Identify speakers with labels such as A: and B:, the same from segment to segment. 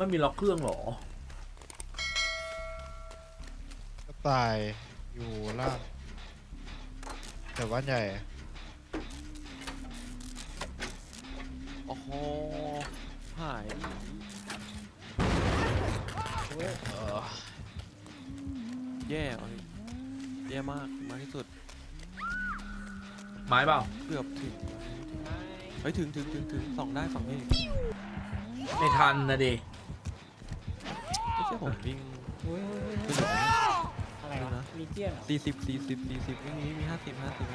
A: ไม่มีล็อกเครื่องเหรอ
B: ก็ตายอยู่ล่าง แต่บ้านใหญ่
C: โอ้โหหาย
B: เออ
C: แย่เอาดิแย่มากมากที่สุด
A: ไม้เปล่า
C: เกือบถึงเฮ้ยถึงถึงถึงถึงสองได้ฝั่งนี้
A: ไม่ทันนะดิ
C: ไม่ใช่ผมวิ่ง
D: โอ้ย
C: ขึ้นถึง
D: อะไรวะมีเจียนเหรอ
C: สี่สิบสี่สิบสี่สิบไม่มีมีห้าสิบห้าสิบ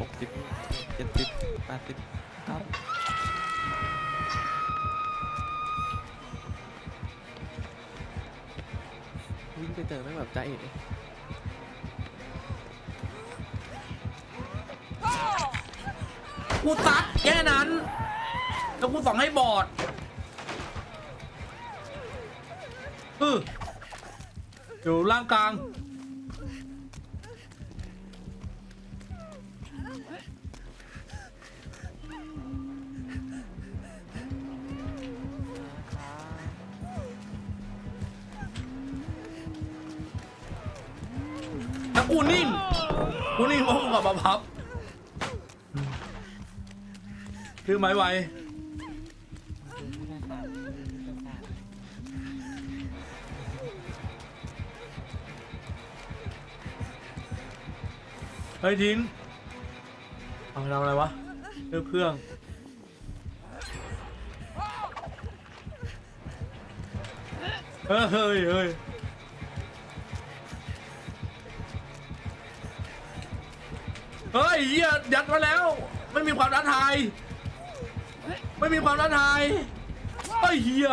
C: หกสิบเจ็ดสิบแปดสิบเก้าสิบวิ่งไปเจอแม่งแบบใจเอ๋
A: กูตัดแค่นั้นแล้วกูส่องให้บอด เอออยู่ล่างกลางแล้วกูนิ่งกูนิ่งเพราะกูกลับมาพับ คือไม้ไว เฮ้ยทิ้งเอาทำอะไรวะเลือกเครื่องเฮ้ยเฮ้ยเฮ้ยเฮียยัดมาแล้ว ไม่มีความท้าทาย ไม่มีความท้าทายเฮ้ยเฮีย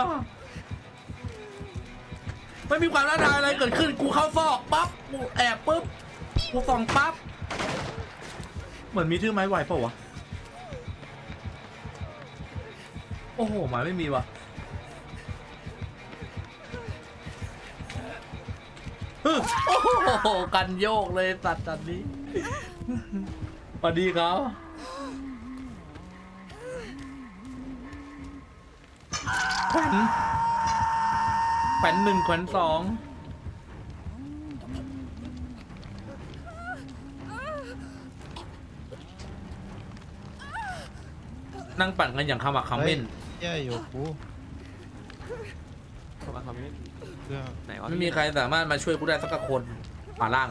A: ไม่มีความท้าทายอะไรเกิดขึ้น กูเข้าซอกปั๊บ กูแอบปุ๊บ กูส่องปั๊บ เหมือนมีชื่อไม้ไหวเปล่าวะ โอ้โหหมายไม่มีว่ะฮึโอ้โหกันโยกเลยสัตว์สัตว์นี้สวัสดีครับ แขวนแขวนหนึ่งแขวนสอง นั่งปั่นกันอย่างขมักเขม้น
B: แย่อยู่กู
C: เข้ามาคำนี้
B: เครื่อง
C: ไหนวะ
A: ไม่มีใครสามารถมาช่วยกูได้สักคนขวาล่าง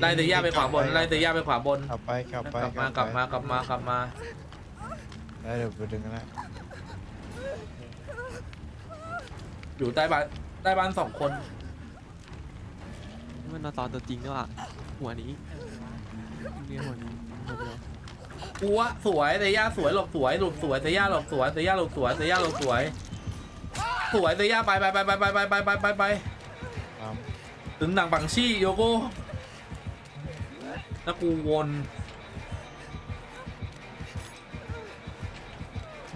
A: ไล่เตย่าไปขวาบนไล่เตย่าไปขวาบน
B: กลับไปกลับ
A: ก
B: ไป
A: ลับมากลับมากลับมากลับมา
B: ได้เดี๋ยวไปดึงนะ
A: อยู่ใต้บ้านใต้บ้านสองคน
C: นี่มันนอนตอนตัวจริงด้วยอะหัวนี้เรียกหัวนี้หัวเดียว
A: กูวะสวยเตย่าสวยหลบสวยหลบสวยเตย่าหลบสวยเตย่าหลบสวยเตย่าหลบสวย สวยเตย่าไปไปไปไปไปไปไปไปไปไป
B: ตาม
A: ถึงหนังบังชี่โยโก้แล้วกูวน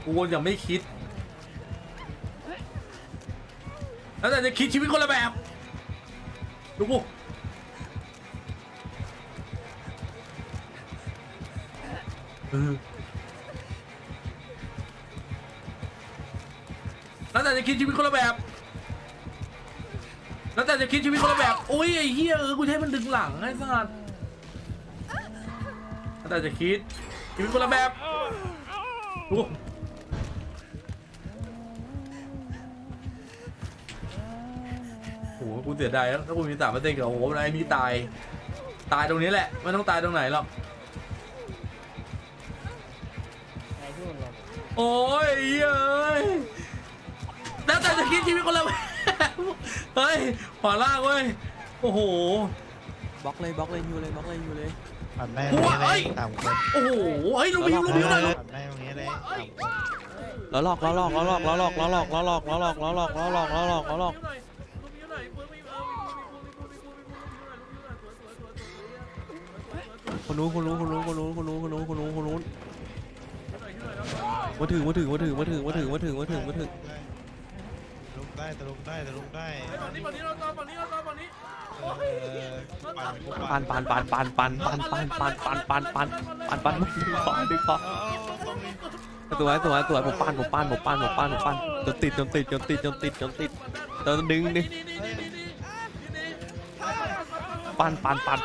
A: กูวนอย่างไม่คิด แล้วแต่จะคิดชีวิตคนละแบบดูกู แล้วแต่จะคิดชีวิตคนละแบบ แล้วแต่จะคิดชีวิตคนละแบบ โอ้ยไอ้เหี้ยเออกูใช้มันดึงหลังไอ้สัสแล้วแต่จะคิดชีวิตคนละแบบดูโอ้โหกูเสียดายแล้วถ้ากูมีสามเปอร์เซ็นต์กับโอ้โหไอ้นี่ตาย ตายตรงนี้แหละ ไม่ต้องตายตรงไหนหรอก โอ้ยไอ้เหี้ยเอ้ยแล้วแต่จะคิดชีวิตคนละแบบเฮ้ยขวาล่างเว้ย โอ้โห
C: บล็อกเลยบล็อกเลยยูเลยบล็อกเลยยูเลย
B: ปั่นได้ตรงนี้
A: เฮ้
B: เลย
A: ย
B: สามคน
A: โอ้โห เฮ้ยลูกบิวลูกบิวหน่อยลูก
B: ปั่นได้ตรงนี้เลยสามคน
C: แล้วหลอกแล้วหลอกแล้วหลอกแล้วหลอกแล้วหลอกแล้วหลอกแล้วหลอกแล้วหลอกแล้วหลอกแล้วหลอกแล้วหลอกคนนู้นคนนู้นคนนู้นคนนู้นคนนู้นคนนู้นคนนู้นคนนู้น มาถึงมาถึงมาถึงมาถึงมาถึงมาถึงมาถึงมาถึง
B: ลุกได้ตะลุกได้ตะลุกได้
A: ฝั่งนี้ฝั่งนี้เราตอนฝั่งนี้เราตอนฝั่งนี้
B: เออปั่นกู
C: ปันปันปันปันปันปันปันปันปันปันปันปันปันดึงคอดึงคอ
B: เอาเอาตรงนี้
C: สวยสวยสวยผมปั้นผมปั้นผมปั้นผมปั้นผมปั้นจนติดจนติดจนติดจนติดจนติดจนดึงดึงปั้นปั้นปั้น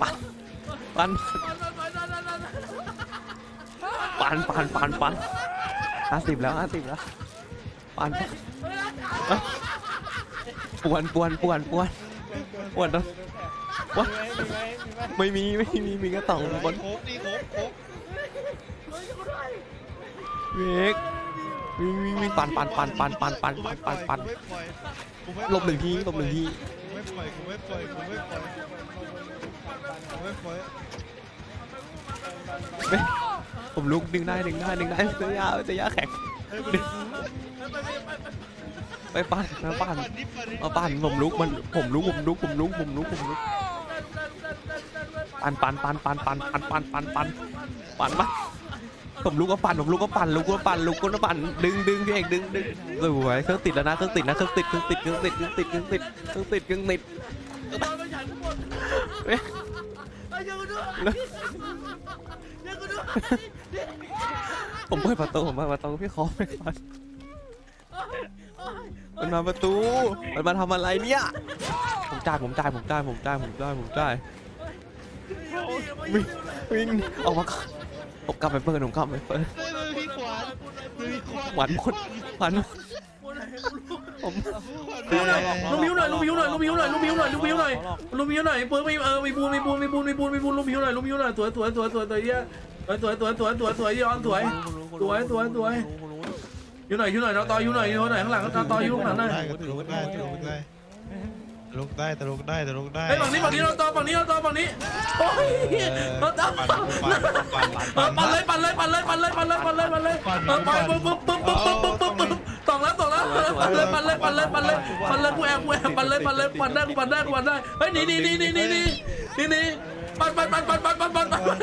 C: ปั้นปั้น ปั้นปั้นปั้นปั้นห้าสิบแล้วห้าสิบแล้วปั้นปวนปวนปวนปวนปวนแล้ว
D: มีไมมีไหมมีไม่
C: มีไม่มีมีแค่องคน
B: โคบดิโคบโคบ
C: เวกวิ่งวิ่งวิ่งปันปันปันปันปันปันปันปันปัน
B: กูไม่ปล่อยกูไม่ปอย
C: หลบหนึ่งทีหลบหนึ่งที
B: ไม่ปล่อยกูไม่ปล่อยกูไม่ปล่อยกูไม่ปล่อย
C: ผมลุกดึงได้ดึงได้ดึงได้เสียยาเสียยาแข็งไปปั่นมาปั่น
B: ดิปั่นดิ
C: มาปั่นผมลุกมันผมลุกผมลุกผมลุกผมลุกผมลุกปั่นปั่นปั่นปั่นปั่นปั่นปั่นปั่นปั่นปั่นมาผมลุกก็ปั่นผมลุกก็ปั่นลุกก็ปั่นลุกก็ปั่นดึงดึงพี่เอกดึงดึงสวยเครื่องติดแล้วนะเครื่องติดนะเครื่องติดเครื่องติดเครื่องติดเครื่องติดเครื่องติดเครื่องติดเครื่องติด เฮ้ยผมเปิดประตูผมเปิดประตูพี่ขอไปก่อนมันมาประตู มันมาทำอะไรเนี่ย ผมจ่ายผมจ่ายผมจ่ายผมจ่ายผมจ่ายผมจ่ายวิ่งวิ่งออกมาก่อนผมกลับไปเปิดผมกลับไปเปิด
B: เฮ้ยมันมีขวานมันมีขวาน
C: หวานหมดหวานหมด ผม
A: ลูกมิวหน่อยลูกมิวหน่อยลูกมิวหน่อยลูกมิวหน่อยลูกมิวหน่อยลูกมิวหน่อยเปิดไม่เออมีบูนมีบูนมีบูนมีบูนมีบูนลูกมิวหน่อยลูกมิวหน่อยสวยสวยสวยสวยสวยเยี่ยสวยสวยสวยสวยสวยยย้อนสวยสวยสวยสวยอยู่หน่อยอยู่หน่อยเราต่ออยู่หน่อยอยู่หน่อยข้างหลังเราต่ออยู่ข้างหลังหน่อย
B: ตลกได้ตลุกได้ตลกได้ตลกได้ตลกได้
A: เฮ้ยฝั่งนี้ฝั่งนี้เราต่อฝั่งนี้เราต่อฝั่งนี้โอ้ยเราต่อ
B: ปั่นปั่นปั่นปั่น
A: ปั่นเลยปั่นเลยปั่นเลยปั่นเลยปั่นเลยปั่นเลยปั่นเลยปั่นปุ๊บปุ๊บปุ๊บปุ๊บปุ๊บปุ๊บปุ๊บ นเลยปั่นเลยปั่นเลยปั่นเลยปั่นเลยกูแอบกูแอบปั่นเลยปั่นเลยปั่นได้กูปั่นได้กูปั่นได้เฮ้ยหนีหนีหนีหนีหนีหนีหนีหนีปั่นปั่นปั่นปั่นปั่นปั่นปั่นปั่น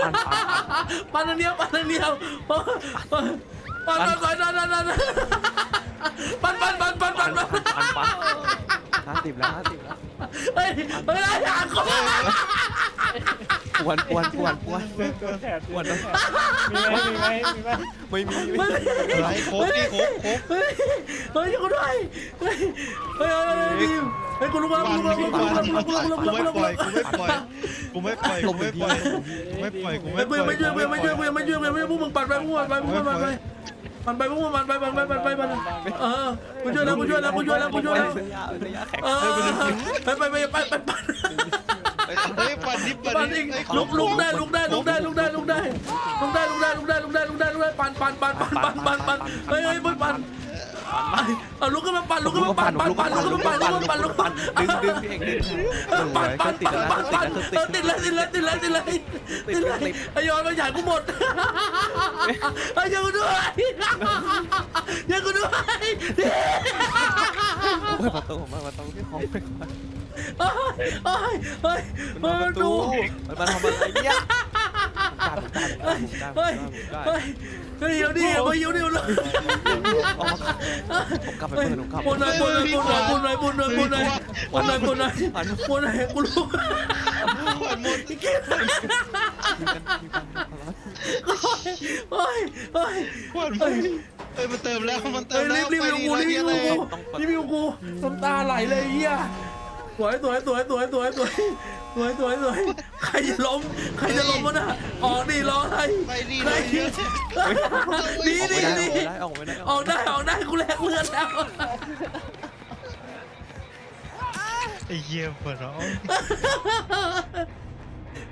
A: ปั่นอันเดียวปั่นอันเดียวปั่นปั่นปั่นปั่นปั่นปั่นปั่นปั่นปั่นปั่น
C: ปันปันปันห้าสิบแล้วห้าสิบแล้ว
A: เฮ้ยเฮ้ยอยากเป
C: วนปวนปวนปวน
D: ตัวแถบตัวแถบมีไหมมีไหมมีไหม
C: ไม่มีไม่
A: มี
B: อะไรโคกนี่โคกโคก
A: เฮ้ยเฮ้ยกูด้วยเฮ้ยเฮ้ยเฮ้ยเฮ้ยกูลุกแล้วกูลุกแล้วกูลุกแล้วกูลุกแล้วกูลุกแล้ว
B: กูไม่ปล่อยกูไม่ปล่อยกูไม่ปล่อยกูไม่ปล่อยกูไม่ปล่อย
A: ไม่
B: เชื่อ
A: ไม่
B: เชื่
A: อไม่เชื่อไม่เชื่อไม่เชื่อพวกมึงปัดไปพวกมึงปัดไปพวกมึงปัดไปมันไปพวกมันไปมันไปมันไปมันเออกูช่วยแล้วกูช่วยแล้วกูช่วยแล้วกูช่วยแล้ว
C: เอ
A: อไปไปไปไปไป
B: เฮ้ยปันดิป
A: ปั
B: นดิ
A: อีกลุกลุกได้ลุกได้ลุกได้ลุกได้ลุกได้ลุกได้ลุกได้ลุกได้ลุกได้ลุกได้ลุกได้ปันปันปันปันปันปันปันเฮ้ยเฮ้ยปั่นเอาลุกขึ้นมาปันลุกขึ้นมาปันปันปันลุกขึ้นมาปันลุกขึ้นมาปันลุกปัน
C: ดึงดึงพี่เอกดึง
A: ปันปัน
C: ติด
A: ปันปัน
C: ติด
A: ปั่น
C: แล้วติด
A: เลยติดเลยติดเลยติดเลยติดเลยไอ้ยอนมาใหญ่กูหมดไอ้ยังกูด้วยยังกูด้วย
C: เปิดประตูผมเปิดประตูพี่ของไปก่อน
A: เฮ้ยเฮ้ยเฮ้ย
C: มันมา
A: ดู
C: มันมาทำอะไรเนี่ยผมจ่ายผมจ่ายผมจ่ายผมจ่าย
A: เฮ้ยเฮ้ยเฮ้ยเดี๋ยวดิเฮ้ยเดี๋ยวดิเลย
C: กมาผมกลับไปเปิดผมกลับ
A: ปุ่นหน่อยปนหน่อยปนหน่อยปนหน่อยปนหน่อยปนหน่อยปนหน่อยปนหน่อยปุ่นหน่อยกูรู้
B: ขวานหมด
A: เก็บ
C: มีกันมีกัน
A: เฮ้ยเฮ้ย
B: ขวานหมดเฮ้ยมันเติมแล้วมันเติ
A: เฮ้
B: ม
A: ย
B: แล้
A: รี
B: ว
A: บรีบรีบกูรีบรีบกูรีบรีบกูน้ำตาไหลเลยเฮีย สวยสวยสวยสวยสวยสวยสวยสวยสวยใครจะล้มใครจะล้มวะน่ะออกดิรออะไร
B: ไปดี
A: ใค
B: เล
A: ร
B: ย
A: หนีหนีหนี
C: ออกไม่ได้
A: ออกได้ออกได้กูแลกเลือดแล้ว
B: ไอ้เหี้ยปวดร้อง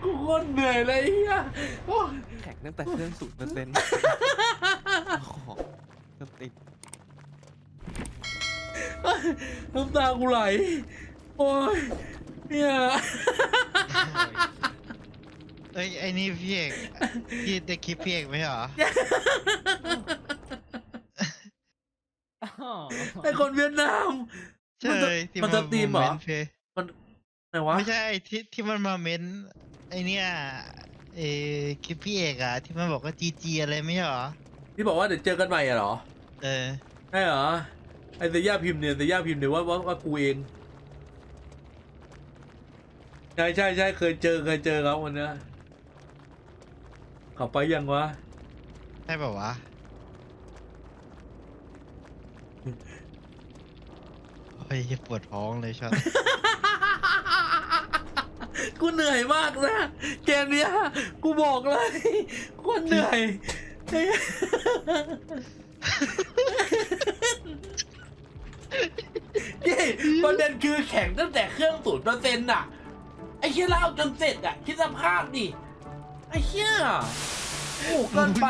A: กูโคตรเหนื่อยเลยเฮียโอ้ย
C: แข็งตั้งแต่เครื่องศูนย์เปอร์เซ็นต์จะติด
A: น้ำตากูไหล โอ้ยเนี่ย
B: เอ้ยไอ้นี่พี่เอกพี่ได้คลิปพี่เอกไหมเหรอ
D: อ๋อ
A: ไอคนเวียดนาม
B: ใช่ที่
A: มันจะตีมเหรอ
B: นเพย์
A: ไหนวะ
B: ไม่ใช่ที่ที่มันมาเม้นไอเนี่ยเออคลิปพี่เอกอะที่มันบอกว่าจีจีอะไรไม่ใช่เหรอ
A: ที่บอกว่าเดี๋ยวเจอกันใหม่อะเหรอ
B: เออ
A: ใช่เหรอ ไอเซย่าพิมพ์เนี่ยเซย่าพิมพ์เนี่ยว่าว่าว่ากูเอง ใช่ใช่ใช่เคยเจอเคยเจอครับวันเนี้ยขับไปยังวะ
B: ใช่แบบวะเฮ้ยปวดท้องเลยชอบ
A: กูเหนื่อยมากนะเกมเนี้ยกูบอกเลยกูเหนื่อยนี่ประเด็นคือแข่งตั้งแต่เครื่องศูนย์เปอร์เซ็นต์อะไอ้เฮียเล่าจนเสร็จอะคิดสภาพดิไอ้เชี่ยโอ้โหเกินไป